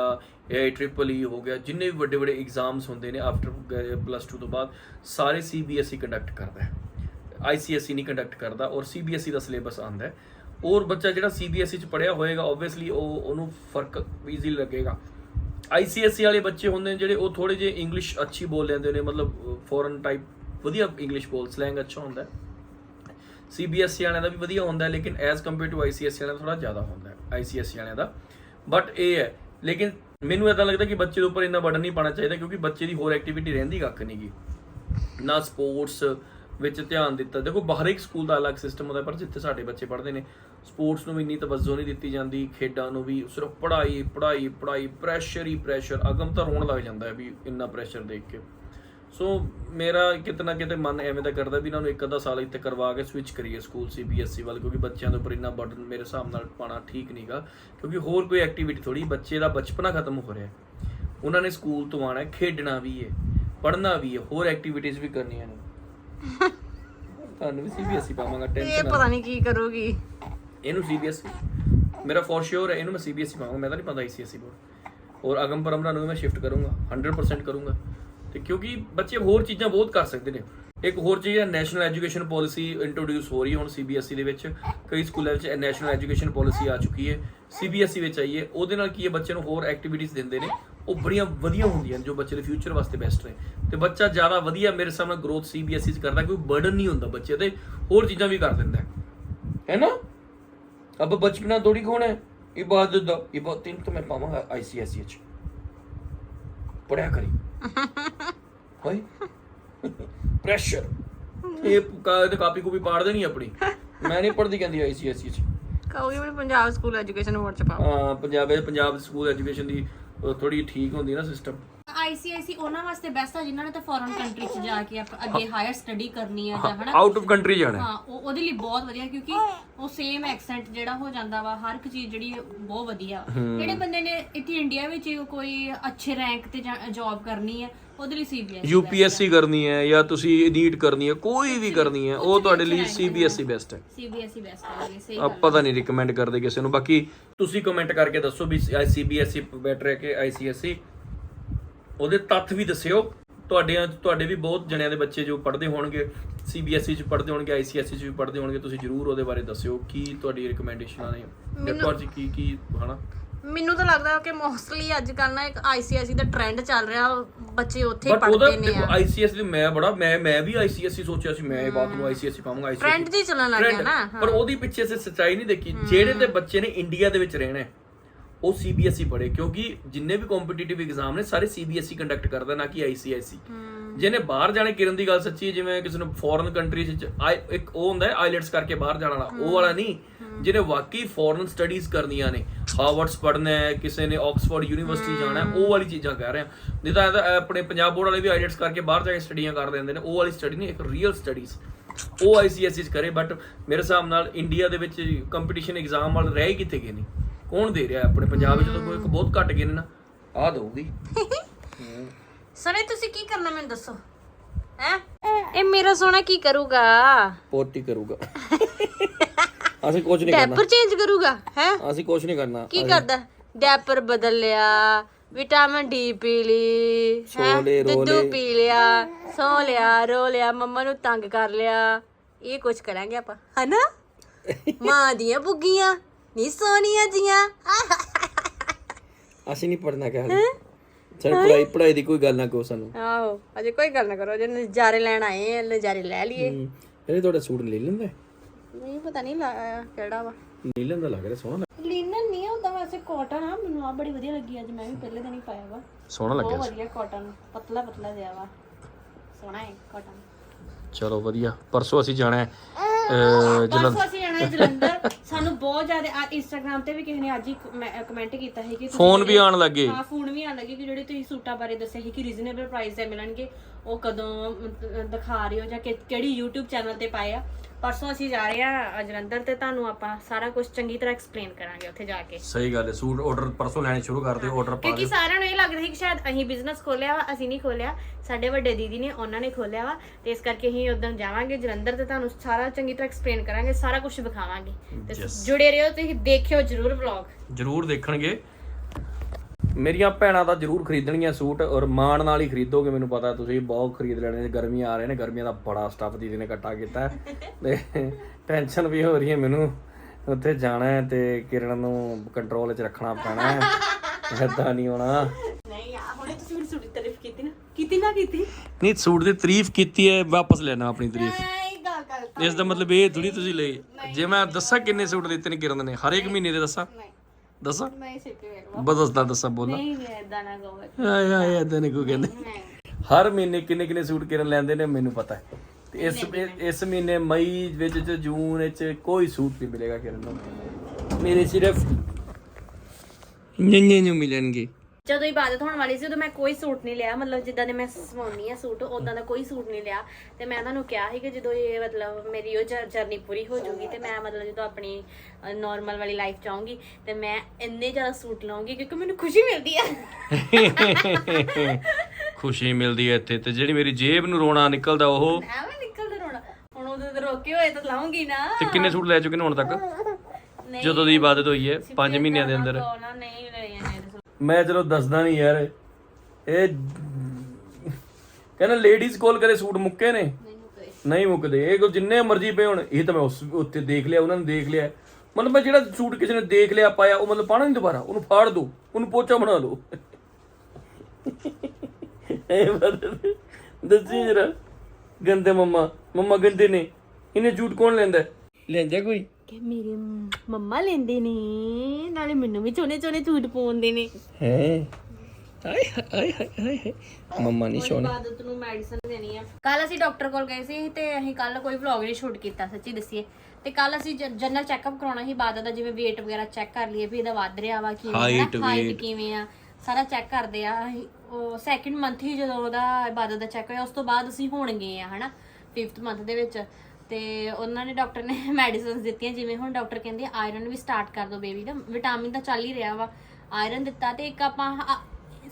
ਏ ਟ੍ਰਿਪਲ ਈ ਹੋ ਗਿਆ ਜਿੰਨੇ ਵੀ ਵੱਡੇ ਵੱਡੇ ਐਗਜ਼ਾਮਸ ਹੁੰਦੇ ਨੇ ਆਫਟਰ ਪਲੱਸ 2 ਤੋਂ ਬਾਅਦ ਸਾਰੇ CBSE ਕੰਡਕਟ ਕਰਦਾ ਹੈ। ICSE ਨਹੀਂ ਕੰਡਕਟ ਕਰਦਾ ਔਰ CBSE ਦਾ ਸਿਲੇਬਸ ਆਂਦਾ ਹੈ। ਔਰ ਬੱਚਾ ਜਿਹੜਾ CBSE ਚ ਪੜਿਆ ਹੋਏਗਾ ਆਬਵੀਅਸਲੀ ਉਹ, ਉਹਨੂੰ ਫ਼ਰਕ ਈਜ਼ੀ ਲੱਗੇਗਾ। ICSE ਵਾਲੇ ਬੱਚੇ ਹੁੰਦੇ ਨੇ ਜਿਹੜੇ ਉਹ ਥੋੜੇ ਜਿਹੇ ਇੰਗਲਿਸ਼ ਅੱਛੀ ਬੋਲ ਲੈਂਦੇ ਨੇ, ਮਤਲਬ ਫੋਰਨ ਟਾਈਪ ਵਧੀਆ ਇੰਗਲਿਸ਼ ਬੋਲ ਸਲੈਂਗ ਅੱਛਾ ਹੁੰਦਾ ਹੈ। CBSE ਵਾਲਿਆਂ ਦਾ ਵੀ ਵਧੀਆ ਹੁੰਦਾ ਹੈ, ਲੇਕਿਨ ਐਜ਼ ਕੰਪੇਅਰ ਟੂ ICSE ਵਾਲਿਆਂ ਦਾ ਥੋੜਾ ਜ਼ਿਆਦਾ ਹੁੰਦਾ ਹੈ ICSE ਵਾਲਿਆਂ ਦਾ। ਬਟ ਇਹ ਹੈ, ਲੇਕਿਨ ਮੈਨੂੰ ਇਦਾਂ ਲੱਗਦਾ ਕਿ ਬੱਚੇ ਦੇ ਉੱਪਰ ਇੰਨਾ ਬਰਡਨ ਨਹੀਂ ਪਾਣਾ ਚਾਹੀਦਾ ਕਿਉਂਕਿ ਬੱਚੇ ਦੀ ਹੋਰ ਐਕਟੀਵਿਟੀ ਰਹਿੰਦੀ ਕੱਖ ਨਹੀਂਗੀ ਨਾ ਸਪੋਰਟਸ ਵਿੱਚ ਧਿਆਨ ਦਿੱਤਾ। ਦੇਖੋ, ਬਾਹਰ ਇੱਕ ਸਕੂਲ ਦਾ ਅਲੱਗ ਸਿਸਟਮ ਹੁੰਦਾ, ਪਰ ਜਿੱਥੇ ਸਾਡੇ ਬੱਚੇ ਪੜ੍ਹਦੇ ਨੇ ਸਪੋਰਟਸ ਨੂੰ ਵੀ ਇੰਨੀ ਤਵੱਜੋ ਨਹੀਂ ਦਿੱਤੀ ਜਾਂਦੀ, ਖੇਡਾਂ ਨੂੰ ਵੀ, ਸਿਰਫ ਪੜ੍ਹਾਈ ਪੜ੍ਹਾਈ ਪੜ੍ਹਾਈ ਪ੍ਰੈਸ਼ਰ ਹੀ ਪ੍ਰੈਸ਼ਰ ਅਗਮ ਤਾਂ ਰੋਣ ਲੱਗ ਜਾਂਦਾ ਹੈ ਵੀ ਇੰਨਾ ਪ੍ਰੈਸ਼ਰ ਦੇਖ ਕੇ। ਸੋ ਮੇਰਾ ਕਿਤਨਾ ਕਿਤੇ ਮਨ ਐਵੇਂ ਦਾ ਕਰਦਾ ਵੀ ਇਹਨਾਂ ਨੂੰ ਇੱਕ ਅੱਧਾ ਸਾਲ ਇੱਥੇ ਕਰਵਾ ਕੇ ਸਵਿਚ ਕਰੀਏ ਸਕੂਲ ਸੀਬੀਐਸਈ ਵੱਲ, ਕਿਉਂਕਿ ਬੱਚਿਆਂ ਦੇ ਉੱਪਰ ਇੰਨਾ ਬਰਡਨ ਮੇਰੇ ਹਿਸਾਬ ਨਾਲ ਪਾਣਾ ਠੀਕ ਨਹੀਂਗਾ ਕਿਉਂਕਿ ਹੋਰ ਕੋਈ ਐਕਟੀਵਿਟੀ ਥੋੜੀ ਬੱਚੇ ਦਾ ਬਚਪਨਾ ਖਤਮ ਹੋ ਰਿਹਾ ਉਹਨਾਂ ਨੇ ਸਕੂਲ ਤੋਂ ਆਣਾ ਖੇਡਣਾ ਵੀ ਹੈ, ਪੜ੍ਹਨਾ ਵੀ ਹੈ, ਹੋਰ ਐਕਟੀਵਿਟੀਜ਼ ਵੀ ਕਰਨੀਆਂ ਨੇ। ਤੁਹਾਨੂੰ ਵੀ ਸੀਬੀਐਸਈ ਪਾਵਾਂਗਾ ਟੈਨਸ਼ਨ ਪਤਾ ਨਹੀਂ ਕੀ ਕਰੂਗੀ। ਇਹਨੂੰ ਸੀਬੀਐਸਈ ਮੇਰਾ ਫੋਰ ਸ਼ੋਰ ਹੈ ਇਹਨੂੰ ਮੈਂ ਸੀਬੀਐਸਈ ਪਾਵਾਂਗਾ ਮੈਂ ਤਾਂ ਨਹੀਂ ਪਾਉਂਦਾ ਆਈਸੀਐਸਈ ਬੋਰਡ ਔਰ ਅਗਮ ਪਰਮਰਾ ਨੂੰ ਵੀ ਮੈਂ ਸ਼ਿਫਟ ਕਰੂੰਗਾ 100% ਕਰੂੰਗਾ। ਤੇ ਕਿਉਂਕਿ ਬੱਚੇ ਹੋਰ ਚੀਜ਼ਾਂ ਬਹੁਤ ਕਰ ਸਕਦੇ ਨੇ। ਇੱਕ ਹੋਰ ਚੀਜ਼ ਹੈ ਨੈਸ਼ਨਲ ਐਜੂਕੇਸ਼ਨ ਪਾਲਿਸੀ ਇੰਟਰੋਡਿਊਸ ਹੋ ਰਹੀ ਹੈ ਹੁਣ ਸੀਬੀਐਸਈ ਦੇ ਵਿੱਚ। ਕਈ ਸਕੂਲਾਂ ਵਿੱਚ ਨੈਸ਼ਨਲ ਐਜੂਕੇਸ਼ਨ ਪਾਲਿਸੀ ਆ ਚੁੱਕੀ ਹੈ। ਸੀਬੀਐਸਈ ਵਿੱਚ ਆਈ ਹੈ। ਉਹਦੇ ਨਾਲ ਕੀ ਹੈ ਬੱਚੇ ਨੂੰ ਹੋਰ ਐਕਟੀਵਿਟੀਜ਼ ਦਿੰਦੇ ਨੇ। ਉਹ ਬੜੀਆਂ ਵਧੀਆ ਹੁੰਦੀਆਂ ਜੋ ਬੱਚੇ ਦੇ ਫਿਊਚਰ ਵਾਸਤੇ ਬੈਸਟ ਨੇ। ਤੇ ਬੱਚਾ ਜ਼ਿਆਦਾ ਵਧੀਆ ਮੇਰੇ ਸਾਹਮਣੇ ਗਰੋਥ ਸੀਬੀਐਸਈ 'ਚ ਕਰਦਾ ਕੋਈ ਬਰਡਨ ਨਹੀਂ ਹੁੰਦਾ ਬੱਚੇ ਤੇ ਹੋਰ ਚੀਜ਼ਾਂ ਵੀ ਕਰ ਦਿੰਦਾ ਹੈ। ਨਾ ਅਬ ਬਚਪਨਾ ਥੋੜੀ ਕੋਣ ਹੈ? ਇਬਾਦਤ ਦਾ ਇਬਾਦਤ ਤਾਂ ਮੈਂ ਪਾਵਾਂਗਾ ਆਈਸੀਐਸਈ 'ਚ। ਪੜਿਆ ਕਰੀ। ਹੋਈ ਪ੍ਰੈਸ਼ਰ ਇਹ ਕਾਪੀ ਕੋ ਵੀ ਪਾੜ ਦੇਣੀ ਆਪਣੀ। ਮੈਂ ਨਹੀਂ ਪੜਦੀ ਕਹਿੰਦੀ ਆਈਸੀਐਸਈ 'ਚ। ਕਹੋਗੇ ਮੈਨੂੰ ਪੰਜਾਬ ਸਕੂਲ ਐਜੂਕੇਸ਼ਨ ਬੋਰਡ 'ਚ ਪਾਓ। ਹਾਂ ਪੰਜਾਬ ਪੰਜਾਬ ਸਕੂਲ ਐਜੂਕੇਸ਼ਨ ਦੀ ਥੋੜੀ ਠੀਕ ਹੁੰਦੀ ਨਾ ਸਿਸਟਮ ਆਈਸੀਆਈਸੀ ਉਹਨਾਂ ਵਾਸਤੇ ਬੈਸਟ ਆ ਜਿਨ੍ਹਾਂ ਨੇ ਤਾਂ ਫੋਰਨ ਕੰਟਰੀ ਚ ਜਾ ਕੇ ਆਪ- ਅੱਗੇ ਹਾਇਰ ਸਟੱਡੀ ਕਰਨੀ ਆ ਜਾਂ ਹਨਾ। ਆਊਟ ਆਫ ਕੰਟਰੀ ਜਾਣਾ। ਹੈ। ਹਾਂ ਉਹ ਉਹਦੇ ਲਈ ਬਹੁਤ ਵਧੀਆ ਕਿਉਂਕਿ ਉਹ ਸੇਮ ਐਕਸੈਂਟ ਜਿਹੜਾ ਹੋ ਜਾਂਦਾ ਵਾ ਹਰ ਇੱਕ ਚੀਜ਼ ਜਿਹੜੀ ਬਹੁਤ ਵਧੀਆ। ਜਿਹੜੇ ਬੰਦੇ ਨੇ ਇੱਥੇ ਇੰਡੀਆ ਵਿੱਚ ਕੋਈ ਅੱਛੇ ਰੈਂਕ ਤੇ ਜੌਬ ਕਰਨੀ ਹੈ ਉਹਦੇ ਲਈ ਸੀਬੀਐਸ ਯੂਪੀਐਸਸੀ ਕਰਨੀ ਹੈ ਜਾਂ ਤੁਸੀਂ ਨੀਟ ਕਰਨੀ ਹੈ ਕੋਈ ਵੀ ਕਰਨੀ ਹੈ ਉਹ ਤੁਹਾਡੇ ਲਈ ਸੀਬੀਐਸਈ ਬੈਸਟ ਹੈ। ਸੀਬੀਐਸਈ ਬੈਸਟ ਹੈ ਆਪਾਂ ਤਾਂ ਨਹੀਂ ਰეკਮੈਂਡ ਕਰਦੇ ਕਿਸੇ ਨੂੰ ਬਾਕੀ ਤੁਸੀਂ ਕਮੈਂਟ ਕਰਕੇ ਦੱਸੋ ਵੀ ਸੀਬੀਐਸਈ ਬੈਟਰ ਹੈ ਕਿ ਆਈਸੀਐਸਈ ਉਹਦੇ ਤੱਥ ਵੀ ਦੱਸਿਓ। ਤੁਹਾਡੇ ਤੁਹਾਡੇ ਵੀ ਬਹੁਤ ਜਣਿਆਂ ਦੇ ਬੱਚੇ ਜੋ ਪੜ੍ਹਦੇ ਹੋਣਗੇ ਸੀਬੀਐਸਈ ਚ ਪੜ੍ਹਦੇ ਹੋਣਗੇ ਆਈਸੀਐਸਈ ਚ ਵੀ ਪੜ੍ਹਦੇ ਹੋਣਗੇ ਤੁਸੀਂ ਜਰੂਰ ਉਹਦੇ ਬਾਰੇ ਦੱਸਿਓ ਕੀ ਤੁਹਾਡੀ ਰეკਮੈਂਡੇਸ਼ਨਾਂ ਨੇ? ਜਾਂ ਮੈਨੂੰ- ਕੀ ਕੀ ਹਨਾ? ਮੈਨੂੰ ਤਾਂ ਲੱਗਦਾ ਕਿ ਮੋਸਟਲੀ ਅੱਜ ਕੱਲ ਨਾ ਇੱਕ ਆਈਸੀਆਈਸੀ ਦਾ ਟ੍ਰੈਂਡ ਚੱਲ ਰਿਹਾ ਬੱਚੇ ਉੱਥੇ ਹੀ ਬਟ ਉਹਦਾ ਪੜ੍ਹਦੇ ਨੇ ਦੇਖੋ ਆ ਆਈਸੀਐਸਈ ਦੀ ਮੈਂ ਬੜਾ ਮੈਂ ਮੈਂ ਵੀ ਆਈਸੀਐਸਈ ਸੋਚਿਆ ਸੀ ਮੈਂ ਇਹ ਬਾਤ ਨੂੰ ਆਈਸੀਐਸਈ ਪਾਵਾਂਗਾ ਆਈਸੀਐਸਈ ਟ੍ਰੈਂਡ ਜੀ ਚੱਲਣ ਲੱਗ ਗਿਆ ਨਾ ਪਰ ਉਹਦੀ ਪਿੱਛੇ ਸੇ ਸੱਚਾਈ ਨਹੀਂ ਦੇਖੀ ਜਿਹੜੇ ਤੇ ਬੱਚੇ ਨੇ ਇੰਡੀਆ ਦੇ ਵਿੱਚ ਰਹਿਣਾ ਹੈ ਉਹ ਸੀਬੀਐਸਈ E ਪੜ੍ਹੇ ਕਿਉਂਕਿ ਜਿੰਨੇ ਵੀ ਕੰਪੀਟੀਟਿਵ ਐਗਜ਼ਾਮ ਨੇ ਸਾਰੇ ਸੀਬੀਐਸਈ ਕੰਡਕਟ E ਕਰਦਾ ਨਾ ਕਿ ਆਈਸੀਆਈਸੀ ਜਿਹਨੇ ਬਾਹਰ ਜਾਣੇ ਕਿਰਨ ਦੀ ਗੱਲ ਸੱਚੀ ਹੈ, ਜਿਵੇਂ ਕਿਸੇ ਨੂੰ ਫੋਰਨ ਕੰਟਰੀਜ਼ ਚ ਆਈ- ਇੱਕ ਉਹ ਹੁੰਦਾ ਹੈ ਆਈਲੈਟਸ ਕਰਕੇ ਬਾਹਰ ਜਾਣ ਵਾਲਾ ਉਹ ਵਾਲਾ ਨਹੀਂ। ਜਿਹਨੇ ਵਾਕਈ ਫੋਰਨ ਸਟੱਡੀਜ਼ ਕਰਨੀਆਂ ਨੇ। ਹਾਰਵਰਡਸ ਪੜ੍ਹਨਾ ਹੈ ਕਿਸੇ ਨੇ ਆਕਸਫੋਰਡ ਯੂਨੀਵਰਸਿਟੀ ਜਾਣਾ ਹੈ ਉਹ ਵਾਲੀ ਚੀਜ਼ਾਂ ਕਹਿ ਰਿਹਾ। ਨਹੀਂ ਤਾਂ ਇਹ ਤਾਂ ਆਪਣੇ ਪੰਜਾਬ ਬੋਰਡ ਵਾਲੇ ਵੀ ਆਈਲੈਟਸ ਕਰਕੇ ਬਾਹਰ ਜਾ ਕੇ ਸਟੱਡੀਆਂ ਕਰ ਲੈਂਦੇ ਨੇ। ਉਹ ਵਾਲੀ ਸਟੱਡੀ ਨਹੀਂ ਇੱਕ ਰੀਅਲ ਸਟੱਡੀਜ਼ ਉਹ ਆਈਸੀਐਸਈ ਚ ਕਰੇ ਬਟ ਮੇਰੇ ਹਿਸਾਬ ਨਾਲ ਇੰਡੀਆ ਦੇ ਵਿੱਚ ਕੰਪੀਟੀਸ਼ਨ ਐਗਜ਼ਾਮ ਵਾਲ ਰਹਿ ਹੀ ਕਿੱਥੇ ਗਏ ਨੇ? ਕੌਣ ਦੇ ਰਿਹਾ ਆਪਣੇ ਪੰਜਾਬ ਵਿੱਚ? ਤਾਂ ਕੋਈ ਇੱਕ ਬਹੁਤ ਘੱਟ ਗਏ ਨੇ ਨਾ। ਆਹ ਦਊਗੀ। ਸਣੇ ਤੁਸੀਂ ਕੀ ਕਰਨਾ ਮੈਨੂੰ ਦੱਸੋ? ਹੈ? ਇਹ ਮੇਰਾ ਸੋਹਣਾ ਕੀ ਕਰੂਗਾ? ਪੋਤੀ ਕਰੂਗਾ। ਅਸੀਂ ਕੁਝ ਨਹੀਂ ਕਰਨਾ। ਡੈਪਰ ਚੇਂਜ ਕਰੂਗਾ ਹੈ? ਅਸੀਂ ਕੁਝ ਨਹੀਂ ਕਰਨਾ। ਕੀ ਕਰਦਾ? ਡੈਪਰ ਬਦਲ ਲਿਆ ਵਿਟਾਮਿਨ ਡੀ ਪੀ ਲਈ ਹੈਂ? ਦੁੱਧੂ ਰੋਲੇ। ਪੀ ਲਿਆ ਸੌ ਲਿਆ ਰੋ ਲਿਆ ਮੰਮਾ ਨੂੰ ਤੰਗ ਕਰ ਲਿਆ। ਇਹ ਕੁਝ ਕਰਾਂਗੇ ਆਪਾਂ ਹਨਾ? ਮਾਂ ਦੀਆਂ ਬੁੱਗੀਆਂ ਨੀ ਸੋਨੀਆਂ ਜੀਆਂ। ਅਸੀਂ ਨਹੀਂ ਪੜਨਾ ਕਹਿ ਚਲ ਪੜਾਈ ਪੜਾਈ ਦੀ ਕੋਈ ਗੱਲ ਨਾ ਕਹੋ ਸਾਨੂੰ। ਆਹੋ ਅਜੇ ਕੋਈ ਗੱਲ ਨਾ ਕਰੋ ਜੇ ਨਜ਼ਾਰੇ ਲੈਣ ਆਏ ਆ ਨਜ਼ਾਰੇ ਲੈ ਲਈਏ। ਹਮ, ਇਹਨੇ ਤੁਹਾਡਾ ਸੂਟ ਲੈ ਲੈਂਦਾ? ਹੈ? ਨਹੀਂ ਪਤਾ ਨਹੀਂ ਲਾ- ਕਿਹੜਾ ਵਾ। ਲੈ ਲੈਂਦਾ ਲੱਗ ਰਿਹਾ ਸੋਹਣਾ ਲੱਗ- ਲੀਨਨ ਨਹੀਂ ਹੁੰਦਾ ਵੈਸੇ ਕਾਟਨ ਆ ਮੈਨੂੰ ਆ ਬੜੀ ਵਧੀਆ ਲੱਗੀ ਅੱਜ ਮੈਂ ਵੀ ਪਹਿਲੇ ਦਿਨ ਹੀ ਪਾਇਆ ਵਾ। ਸੋਹਣਾ ਲੱਗਿਆ ਬਹੁਤ ਵਧੀਆ ਕਾਟਨ ਪਤਲਾ ਪਤਲਾ ਜਿਹਾ ਵਾ। ਸੋਹਣਾ ਹੈ ਕਾਟਨ ਚਲੋ ਵਧੀਆ ਪਰਸੋਂ ਅਸੀਂ ਜਾਣਾ ਹੈ। ਜਲੰਧਰ। ਪਰਸੋਂ ਅਸੀਂ ਜਾਣਾ ਹੈ ਜਲੰਧਰ। ਸਾਨੂੰ ਬਹੁਤ ਜ਼ਿਆਦਾ ਇੰਸਟਾਗ੍ਰam ਤੇ ਵੀ ਕਿਸੇ ਨੇ ਅੱਜ ਹੀ ਕਮੈਂਟ ਕੀਤਾ ਹੈ ਕਿ ਤੁਸੀਂ ਫੋਨ ਵੀ ਆਣ ਲੱਗੇ ਹਾਂ ਫੋਨ ਵੀ ਆਣ ਲੱਗੇ ਕਿ ਜਿਹੜੇ ਤੁਸੀਂ ਸੂਟਾਂ ਬਾਰੇ ਦੱਸਿਆ ਸੀ ਕਿ ਰੀਜ਼ਨੇਬਲ ਪ੍ਰਾਈਸ ਦੇ ਮਿਲਣਗੇ ਉਹ ਕਦੋਂ ਮਤਲਬ ਦਿਖਾ ਰਹੇ ਹੋ ਜਾਂ ਕਿ- ਕਿਹੜੀ YouTube ਚੈਨਲ ਤੇ ਪਾਏ ਆ। ਪਰਸੋਂ ਅਸੀਂ ਜਾ ਰਹੇ ਆ ਜਲੰਧਰ ਤੇ ਤੁਹਾਨੂੰ ਆਪਾਂ ਸਾਰਾ ਕੁਝ ਚੰਗੀ ਤਰ੍ਹਾਂ ਐਕਸਪਲੇਨ ਕਰਾਂਗੇ ਉੱਥੇ ਜਾ ਕੇ। ਸਹੀ ਗੱਲ ਹੈ ਸੂਟ ਆਰਡਰ ਪਰਸੋਂ ਲੈਣੇ ਸ਼ੁਰੂ ਕਰ ਦਿਓ ਆਰਡਰ ਪਾ ਕਿਉਂਕਿ ਸਾਰਿਆਂ ਨੂੰ ਇਹ ਲੱਗਦਾ ਸੀ ਕਿ ਸ਼ਾਇਦ ਅਸੀਂ ਬਿਜ਼ਨਸ ਖੋਲਿਆ ਵਾ ਅਸੀਂ ਨਹੀਂ ਖੋਲਿਆ। ਸਾਡੇ ਵੱਡੇ ਦੀਦੀ ਨੇ ਉਹਨਾਂ ਨੇ ਖੋਲਿਆ ਵਾ। ਤੇ ਇਸ ਕਰਕੇ ਅਸੀਂ ਉਦੋਂ ਜਾਵਾਂਗੇ ਜਲੰਧਰ ਤੇ ਤੁਹਾਨੂੰ ਸਾਰਾ ਚੰਗੀ ਤਰ੍ਹਾਂ ਐਕਸਪਲੇਨ ਕਰਾਂਗੇ ਸਾਰਾ ਕੁਝ ਵਿਖਾਵਾਂਗੇ। ਤੇ ਜੁੜੇ ਰਹੋ ਤੁਸੀਂ ਦੇਖਿਓ ਜਰੂਰ ਵਲੌਗ ਜ਼ਰੂਰ ਦੇਖਣਗੇ। ਮੇਰੀਆਂ ਭੈਣਾਂ ਤਾਂ ਜ਼ਰੂਰ ਖਰੀਦਣਗੀਆਂ ਸੂਟ ਔਰ ਮਾਣ ਨਾਲ ਹੀ ਖਰੀਦੋਗੇ ਮੈਨੂੰ ਪਤਾ ਤੁਸੀਂ ਬਹੁਤ ਖਰੀਦ ਲੈਣੇ ਨੇ ਗਰਮੀਆਂ ਆ ਰਹੇ ਨੇ ਗਰਮੀਆਂ ਦਾ ਬੜਾ ਸਟੱਫ ਦੀਦੀ ਨੇ ਇਕੱਠਾ ਕੀਤਾ। ਹੈ ਤੇ ਟੈਨਸ਼ਨ ਵੀ ਹੋ ਰਹੀ ਹੈ ਮੈਨੂੰ ਉੱਥੇ ਜਾਣਾ ਹੈ ਤੇ ਕਿਰਨ ਨੂੰ ਕੰਟਰੋਲ 'ਚ ਰੱਖਣਾ ਪੈਣਾ ਹੈ। ਏਦਾਂ ਨਹੀਂ ਹੋਣਾ। ਨਹੀਂ ਆ ਹੁਣੇ ਤੁਸੀਂ ਮੇਰੀ ਸੂਟ ਦੀ ਤਾਰੀਫ ਕੀਤੀ ਨਾ। ਕੀਤੀ ਨਾ ਕੀਤੀ। ਨਹੀਂ ਸੂਟ ਦੀ ਤਾਰੀਫ ਕੀਤੀ ਹੈ ਵਾਪਸ ਲੈਣਾ ਆਪਣੀ ਤਾਰੀਫ। ਇਸ ਦਾ ਮਤਲਬ ਇਹ ਥੋੜੀ ਤੁਸੀਂ ਲਈ। ਜੇ ਮੈਂ ਦੱਸਾਂ ਕਿੰਨੇ ਸੂਟ ਦਿੱਤੇ ਨੇ ਕਿਰਨ ਨੇ ਹਰ ਇੱਕ ਮਹੀਨੇ ਦੇ ਦੱਸਾਂ? ਦੱਸਾਂ? ਨਹੀਂ ਸਿੱਟੇ ਵੇਖ ਬਦਸਦਾ ਦੱਸਾਂ ਬੋਲਾਂ। ਨਹੀਂ ਏਦਾਂ ਨਾ ਕਹੋ। ਆਏ ਆਏ ਏਦਾਂ ਨਹੀਂ ਕੋ ਕਹਿੰਦੇ। ਹਰ ਮਹੀਨੇ ਕਿੰਨੇ ਕਿੰਨੇ ਸੂਟ ਕਿਰਨ ਲੈਂਦੇ ਨੇ ਮੈਨੂੰ ਪਤਾ ਹੈ। ਤੇ ਇਸ ਇਸ ਮਹੀਨੇ ਮਈ ਵਿੱਚ ਤੇ ਜੂਨ ਵਿੱਚ ਕੋਈ ਸੂਟ ਨਹੀਂ ਮਿਲੇਗਾ ਕਿਰਨ ਨੂੰ। ਮੇਰੇ ਸਿਰਫ ਨਿੰਨੇ ਨੂੰ ਮਿਲਣਗੇ। ਜਦੋਂ ਇਬਾਦਤ ਹੋਣ ਵਾਲੀ ਸੀ ਉਦੋਂ ਮੈਂ ਕੋਈ ਸੂਟ ਨਹੀਂ ਲਿਆ। ਮਤਲਬ ਜਿੱਦਾਂ ਦੇ ਮੈਂ ਸਵਾਉਣੀ ਆ ਸੂਟ ਉਦਾਂ ਦਾ ਕੋਈ ਸੂਟ ਨਹੀਂ ਲਿਆ। ਤੇ ਮੈਂ ਤੁਹਾਨੂੰ ਕਿਹਾ ਸੀ ਕਿ ਜਦੋਂ ਇਹ ਮਤਲਬ ਮੇਰੀ ਉਹ ਜਰਨੀ ਪੂਰੀ ਹੋ ਜਾਊਗੀ ਤੇ ਮੈਂ ਮਤਲਬ ਜਦੋਂ ਆਪਣੀ ਨਾਰਮਲ ਵਾਲੀ ਲਾਈਫ ਚਾਹੂੰਗੀ ਤੇ ਮੈਂ ਇੰਨੇ ਜ਼ਿਆਦਾ ਸੂਟ ਲਾਉਂਗੀ ਕਿਉਂਕਿ ਮੈਨੂੰ ਖੁਸ਼ੀ ਮਿਲਦੀ ਆ। ਖੁਸ਼ੀ ਮਿਲਦੀ ਹੈ ਇੱਥੇ ਤੇ ਜਿਹੜੀ ਮੇਰੀ ਜੇਬ ਨੂੰ ਰੋਣਾ ਨਿਕਲਦਾ ਉਹ? ਐਵੇਂ ਨਿਕਲਦਾ ਰੋਣਾ। ਹੁਣ ਉਦੋਂ ਤੇ ਰੋਕੇ ਹੋਏ ਤਾਂ ਲਾਉਂਗੀ ਨਾ। ਤੇ ਕਿੰਨੇ ਸੂਟ ਲੈ ਚੁੱਕੇ ਨੇ ਹੁਣ ਤੱਕ? ਜਦੋਂ ਦੀ ਇਬਾਦਤ ਹੋਈ ਹੈ 5 ਮਹੀਨਿਆਂ ਦੇ ਅੰਦਰ। ਨਹੀਂ ਮੈਂ ਚਲੋ ਦੱਸਦਾ ਨਹੀਂ ਯਾਰ। ਇਹ ਕਹਿੰਦਾ ਲੇਡੀਜ਼ ਕੋਲ ਕਦੇ ਸੂਟ ਮੁੱਕੇ ਨੇ? ਨਹੀਂ ਮੁੱਕਦੇ। ਇਹ ਕੋ ਜਿੰਨੇ ਮਰਜ਼ੀ ਪਏ ਹੁਣ ਇਹ ਤਾਂ ਮੈਂ ਉਸ ਉੱਤੇ ਦੇਖ ਲਿਆ ਉਹਨਾਂ ਨੇ ਦੇਖ ਲਿਆ। ਮਤਲਬ ਮੈਂ ਜਿਹੜਾ ਸੂਟ ਕਿਸੇ ਨੇ ਦੇਖ ਲਿਆ ਪਾਇਆ ਉਹ ਮਤਲਬ ਪਾਣਾ ਨਹੀਂ ਦੁਬਾਰਾ ਉਹਨੂੰ ਫਾੜ ਦੋ ਉਹਨੂੰ ਪੋਚਾ ਬਣਾ ਲਓ। ਇਹ ਬਦਲ ਦੱਸੀ ਜਰਾ। ਗੰਦੇ ਮੰਮਾ ਮੰਮਾ ਗੰਦੇ ਨੇ। ਇਹਨੇ ਝੂਠ ਕੌਣ ਲੈਂਦਾ? ਲੈਂਦਾ ਕੋਈ? ਕਿ ਮੇਰੇ ਮੰਮਾ ਲੈਂਦੇ ਨੇ ਨਾਲੇ ਮੈਨੂੰ ਵੀ ਚੋਨੇ ਚੋਨੇ ਝੂਠ ਪਾਉਂਦੇ ਨੇ। ਹੈ। ਆਏ ਹਾਏ ਹਾਏ ਹਾਏ ਹਾਏ ਮੰਮਾ ਨਹੀਂ ਸੋਹਣੀ। ਇਬਾਦਤ ਨੂੰ ਮੈਡੀਸਨ ਦੇਣੀ ਆ। ਕੱਲ ਅਸੀਂ ਡਾਕਟਰ ਕੋਲ ਗਏ ਸੀ ਤੇ ਅਸੀਂ ਕੱਲ ਕੋਈ ਵਲੌਗ ਨਹੀਂ ਸ਼ੂਟ ਕੀਤਾ ਸੱਚੀ ਦੱਸੀਏ। ਤੇ ਕੱਲ ਅਸੀਂ ਜਨਰਲ ਚੈੱਕਅਪ ਕਰਾਉਣਾ ਸੀ ਇਬਾਦਤ ਦਾ ਜਿਵੇਂ weight ਵਗੈਰਾ ਚੈੱਕ ਕਰ ਲਈਏ ਵੀ ਇਹਦਾ ਵੱਧ ਰਿਹਾ ਵਾ ਕਿਵੇਂ Height, ਹੈ ਹਾਈਟ weight। ਕਿਵੇਂ ਆ ਸਾਰਾ ਚੈੱਕ ਕਰਦੇ ਆ। ਅਸੀਂ ਉਹ ਸੈਕਿੰਡ ਮੰਥ ਹੀ ਜਦੋਂ ਉਹਦਾ ਇਬਾਦਤ ਦਾ ਚੈੱਕ ਹੋਇਆ ਉਸ ਤੋਂ ਬਾਅਦ ਅਸੀਂ ਹੁਣ ਗਏ ਆ ਹਨਾ 5th ਮੰਥ ਦੇ ਵਿੱਚ। ਤੇ ਉਹਨਾਂ ਨੇ ਡਾਕਟਰ ਨੇ ਮੈਡੀਸਿਨਸ ਦਿੱਤੀਆਂ ਜਿਵੇਂ ਹੁਣ ਡਾਕਟਰ ਕਹਿੰਦੇ ਆਇਰਨ ਵੀ ਸਟਾਰਟ ਕਰ ਦਿਓ ਬੇਬੀ ਦਾ ਵਿਟਾਮਿਨ ਤਾਂ ਚੱਲ ਹੀ ਰਿਹਾ ਵਾ। ਆਇਰਨ ਦਿੱਤਾ ਤੇ ਇੱਕ ਆਪਾਂ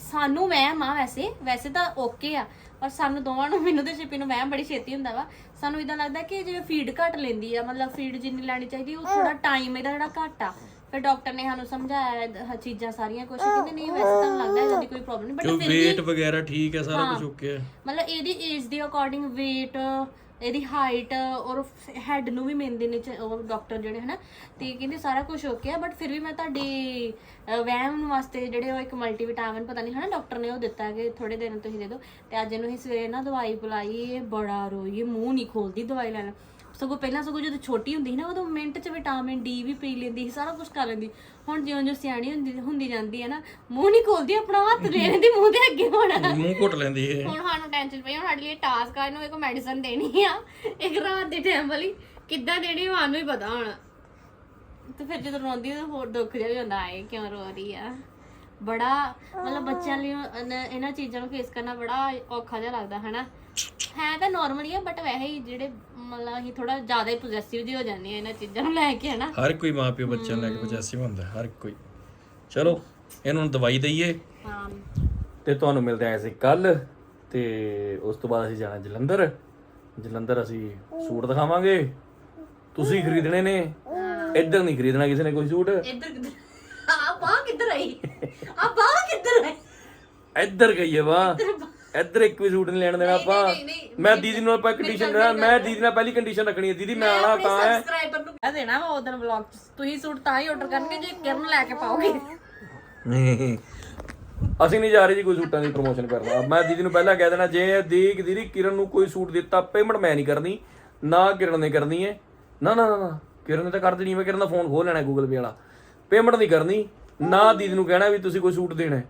ਸਾਨੂੰ ਵਹਿਮ ਆ ਵੈਸੇ ਵੈਸੇ ਤਾਂ ਓਕੇ ਆ ਪਰ ਸਾਨੂੰ ਦੋਵਾਂ ਨੂੰ ਮੈਨੂੰ ਤੇ ਸ਼ਿਪੀ ਨੂੰ ਵਹਿਮ ਬੜੀ ਛੇਤੀ ਹੁੰਦਾ ਵਾ। ਸਾਨੂੰ ਇਦਾਂ ਲੱਗਦਾ ਕਿ ਜਿਵੇਂ ਫੀਡ ਘੱਟ ਲੈਂਦੀ ਆ ਮਤਲਬ ਫੀਡ ਜਿੰਨੀ ਲੈਣੀ ਚਾਹੀਦੀ ਉਹ ਥੋੜਾ ਟਾਈਮ ਇਹਦਾ ਜਿਹੜਾ ਘੱਟ ਆ। ਫਿਰ ਡਾਕਟਰ ਨੇ ਸਾਨੂੰ ਸਮਝਾਇਆ ਚੀਜ਼ਾਂ ਸਾਰੀਆਂ ਕੁਝ ਕਹਿੰਦੇ ਨਹੀਂ ਵੈਸੇ ਤਾਂ ਲੱਗਦਾ ਇਹਦੀ ਕੋਈ ਪ੍ਰੋਬਲਮ ਨਹੀਂ ਬਟ ਫਿਰ ਵੀ ਵਗੈਰਾ ਠੀਕ ਹੈ ਸਾਰਾ ਕੁਛ ਓਕੇ ਹੈ ਮਤਲਬ ਇਹਦੀ ਏਜ ਦੇ ਅਕੋਰਡਿੰਗ weight ਇਹਦੀ ਹਾਈਟ ਔਰ ਹੈਡ ਨੂੰ ਵੀ ਮਿਲਦੇ ਨੇ ਚ- ਉਹ ਡਾਕਟਰ ਜਿਹੜੇ ਹਨਾ, ਤੇ ਕਹਿੰਦੇ ਸਾਰਾ ਕੁਝ ਓਕੇ ਆ ਬਟ ਫਿਰ ਵੀ ਮੈਂ ਤੁਹਾਡੀ ਵਹਿਮ ਵਾਸਤੇ ਜਿਹੜੇ ਉਹ ਇੱਕ ਮਲਟੀਵਿਟਾਮਿਨ ਪਤਾ ਨਹੀਂ ਹਨਾ ਡਾਕਟਰ ਨੇ ਉਹ ਦਿੱਤਾ ਕਿ ਥੋੜੇ ਦਿਨ ਤੁਸੀਂ ਦੇ ਦਿਓ, ਤੇ ਅੱਜ ਇਹਨੂੰ ਹੀ ਸਵੇਰੇ ਨਾ ਦਵਾਈ ਬੁਲਾਈ, ਇਹ ਬੜਾ ਰੋਈ, ਇਹ ਮੂੰਹ ਨਹੀਂ ਖੋਲਦੀ ਦਵਾਈ ਲੈਣ। ਸਗੋਂ ਪਹਿਲਾਂ ਸਗੋਂ ਜਦੋਂ ਛੋਟੀ ਹੁੰਦੀ ਸੀ ਨਾ ਉਦੋਂ ਮਿੰਟ 'ਚ ਵਿਟਾਮਿਨ ਡੀ ਵੀ ਪੀ ਲੈਂਦੀ ਸੀ ਸਾਰਾ ਕੁਝ ਕਰ ਲੈਂਦੀ। ਹੁਣ ਜਿਉਂ ਜਿਉਂ ਸਿਆਣੀ ਹੁੰਦੀ ਹੁੰਦੀ ਜਾਂਦੀ ਹੈ ਨਾ ਮੂੰਹ ਨਹੀਂ ਖੋਲਦੀ ਆਪਣਾ ਹੱਥ ਲੈ ਲੈਂਦੀ ਮੂੰਹ ਦੇ ਅੱਗੇ ਹੋਣਾ। ਮੂੰਹ ਘੁੱਟ ਲੈਂਦੀ ਏ ਹੁਣ ਸਾਨੂੰ ਟੈਨਸ਼ਨ ਪਈ ਹੁਣ ਸਾਡੇ ਲਈ ਟਾਸਕ ਆ ਇਹਨੂੰ ਇੱਕ ਮੈਡੀਸਨ ਦੇਣੀ ਆ ਇੱਕ ਰਾਤ ਦੇ ਟਾਈਮ ਵਾਲੀ ਕਿੱਦਾਂ ਦੇਣੀ ਸਾਨੂੰ ਹੀ ਪਤਾ ਹੁਣ। ਤੇ ਫਿਰ ਜਦੋਂ ਰੋਂਦੀ ਤਾਂ ਹੋਰ ਦੁੱਖ ਜਿਹਾ ਵੀ ਹੁੰਦਾ ਹੈ ਕਿਉਂ ਰੋ ਰਹੀ ਆ? ਬੜਾ ਮਤਲਬ ਬੱਚਿਆਂ ਲਈ ਇਹਨਾਂ- ਇਹਨਾਂ ਚੀਜ਼ਾਂ ਨੂੰ ਫੇਸ ਕਰਨਾ ਬੜਾ ਔਖਾ ਜਿਹਾ ਲੱਗਦਾ ਹਨਾ? ਹੈ ਤਾਂ ਨਾਰਮਲ ਹੀ ਆ ਬਟ ਵੈਸੇ ਹੀ ਜਿਹੜੇ ਮਤਲਬ ਅਸੀਂ ਥੋੜਾ ਜ਼ਿਆਦਾ ਹੀ ਪੋਜੈਸਿਵ ਜਿਹੇ ਹੋ ਜਾਂਦੇ ਆ ਇਹਨਾਂ ਚੀਜ਼ਾਂ ਨੂੰ ਲੈ ਕੇ ਹਨਾ? ਹਰ ਕੋਈ ਮਾਂ ਪਿਓ ਬੱਚਿਆਂ ਨੂੰ ਲੈ ਕੇ ਪੋਜੈਸਿਵ ਹੁੰਦਾ ਹੈ, ਹਰ ਕੋਈ। ਚਲੋ ਇਹਨਾਂ ਨੂੰ ਦਵਾਈ ਦਈਏ। ਹਾਂ। ਤੇ ਤੁਹਾਨੂੰ ਮਿਲਦੇ ਆਂ ਅਸੀਂ ਕੱਲ ਤੇ ਉਸ ਤੋਂ ਬਾਅਦ ਅਸੀਂ ਜਾਣਾ ਜਲੰਧਰ। ਜਲੰਧਰ ਅਸੀਂ ਸੂਟ ਦਿਖਾਵਾਂਗੇ। ਤੁਸੀਂ ਖਰੀਦਣੇ ਨੇ। ਇੱਧਰ ਨਹੀਂ ਖਰੀਦਣਾ ਕਿਸੇ ਨੇ ਕੋਈ ਸੂਟ। ਇੱਧਰ ਕਿੱਧਰ? ਬਾਹ ਕਿੱਧਰ ਆਈ? ਆ ਬਾਹ ਕਿੱਧਰ ਆਈ ਇੱਧਰ ਗਈ ਹੈ ਵਾ ਇੱਧਰ ਇੱਕ ਵੀ ਸੂਟ ਨਹੀਂ ਲੈਣ ਦੇਣਾ ਆਪਾਂ। ਮੈਂ ਦੀਦੀ ਨੂੰ ਆਪਾਂ ਕੰਡੀਸ਼ਨ ਦੇਣਾ ਮੈਂ ਦੀਦੀ ਨਾਲ ਪਹਿਲੀ ਕੰਡੀਸ਼ਨ ਰੱਖਣੀ ਹੈ। ਦੀਦੀ ਮੈਂ ਆਣਾ ਤਾਂ ਹੈ। ਸਬਸਕ੍ਰਾਈਬਰ ਨੂੰ ਕਹਿ ਦੇਣਾ ਵਾ ਉਦੋਂ ਵਲੌਗ ਚ। ਤੁਸੀਂ ਸੂਟ ਤਾਂ ਹੀ ਆਰਡਰ ਕਰਨਗੇ ਜੇ ਕਿਰਨ ਲੈ ਕੇ ਪਾਓਗੇ। ਨਹੀਂ। ਅਸੀਂ ਨਹੀਂ ਜਾ ਰਹੇ ਜੀ ਕੋਈ ਸੂਟਾਂ ਦੀ ਪ੍ਰੋਮੋਸ਼ਨ ਕਰਨਾ। ਮੈਂ ਦੀਦੀ ਨੂੰ ਪਹਿਲਾਂ ਕਹਿ ਦੇਣਾ ਜੇ ਦੀਕ ਦੀਦੀ ਕਿਰਨ ਨੂੰ ਕੋਈ ਸੂਟ ਦਿੱਤਾ ਪੇਮੈਂਟ ਮੈਂ ਨਹੀਂ ਕਰਨੀ। ਨਾ ਕਿਰਨ ਨੇ ਕਰਨੀ ਹੈ। ਨਾ ਨਾ ਨਾ, ਨਾ। ਕਿਰਨ ਨੇ ਤਾਂ ਕਰ ਦੇਣੀ ਮੈਂ ਕਿਰਨ ਦਾ ਫੋਨ ਖੋਲ ਲੈਣਾ ਗੂਗਲ ਪੇ ਵਾਲਾ। ਪੇਮੈਂਟ ਨਹੀਂ ਕਰਨੀ। ਨਾ ਦੀਦੀ ਨੂੰ ਕਹਿਣਾ ਵੀ ਤੁਸੀਂ ਕੋਈ ਸੂਟ ਦੇਣਾ ਹੈ।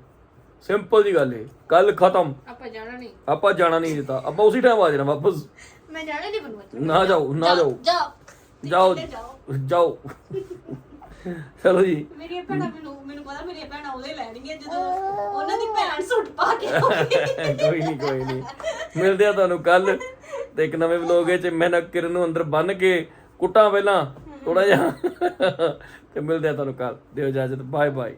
ਸਿੰਪਲ ਜੀ ਗੱਲ ਹੈ ਕੱਲ ਖਤਮ। ਆਪਾਂ ਜਾਣਾ ਨਹੀਂ। ਆਪਾਂ ਜਾਣਾ ਨਹੀਂ ਦਿੱਤਾ ਆਪਾਂ ਉਸੇ ਟਾਈਮ ਆ ਜਾਣਾ ਵਾਪਸ। ਮੈਂ ਜਾਣਾ ਨਹੀਂ ਬਣਵਾ ਨਾ ਜਾਓ ਨਾ ਜਾਓ ਜਾਓ। ਜਾਓ। ਜਾਓ। ਚਲੋ ਜੀ। ਮੇਰੀਆਂ ਭੈਣਾਂ ਮੈਨੂੰ ਮੈਨੂੰ ਪਤਾ ਮੇਰੀਆਂ ਭੈਣਾਂ ਉਹਦੇ ਲੈਣਗੀਆਂ ਜਦੋਂ ਉਹਨਾਂ ਦੀ ਭੈਣ ਸੂਟ ਪਾ ਕੇ ਕੋਈ ਨਹੀਂ ਕੋਈ ਨਹੀਂ ਮਿਲਦੇ ਆ ਤੁਹਾਨੂੰ ਕੱਲ ਤੇ ਇੱਕ ਨਵੇਂ ਵਲੋਗ ਵਿੱਚ। ਮੈਂ ਨਾ ਕਿਰਨ ਨੂੰ ਅੰਦਰ ਬੰਨ ਕੇ ਕੁੱਟਾਂ ਪਹਿਲਾਂ। ਥੋੜਾ ਜਿਹਾ। ਤੇ ਮਿਲਦੇ ਆ ਤੁਹਾਨੂੰ ਕੱਲ ਦਿਓ ਇਜਾਜ਼ਤ। Bye bye